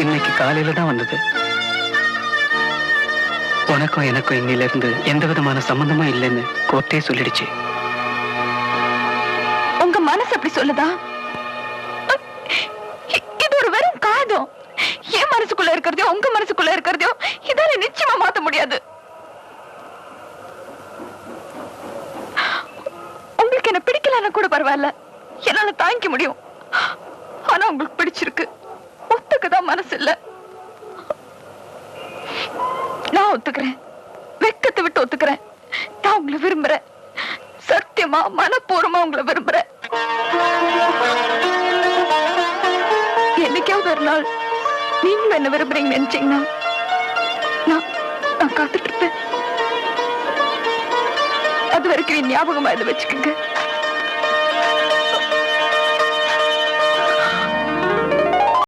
இன்னைக்கு காலையில தான் வந்தது. உனக்கும் எனக்கும் இன்னில இருந்து எந்த விதமான சம்பந்தமும் இல்லைன்னு கோர்ட்டே சொல்லிடுச்சு. உங்க மனசு அப்படி சொல்லுதா? இது ஒரு வெறும் காதம். என் மனசுக்குள்ள இருக்கிறதையோ உங்க மனசுக்குள்ள இருக்கிறதையோ இதால நிச்சயமா மாத்த முடியாது. உங்களுக்கு என்ன பிடிக்கலன்னா கூட பரவாயில்ல. என்னால தாங்கிக்க முடியும். ஆனா உங்களுக்கு பிடிச்சிருக்கு. ஒத்துக்கதான் மனசு இல்ல நான் ஒத்துக்கிறேன். வெக்கத்தை விட்டு ஒத்துக்கிறேன். நான் உங்களை விரும்புறேன். சத்தியமா மனப்பூர்வமா உங்களை விரும்புறேன். என்னைக்காவது ஒரு நாள் நீங்களும் என்ன விரும்புறீங்க நினைச்சீங்கன்னா நான் நான் காத்துட்டு இருப்பேன். அது வரைக்கும் ஞாபகமா இதை வச்சுக்கோங்க.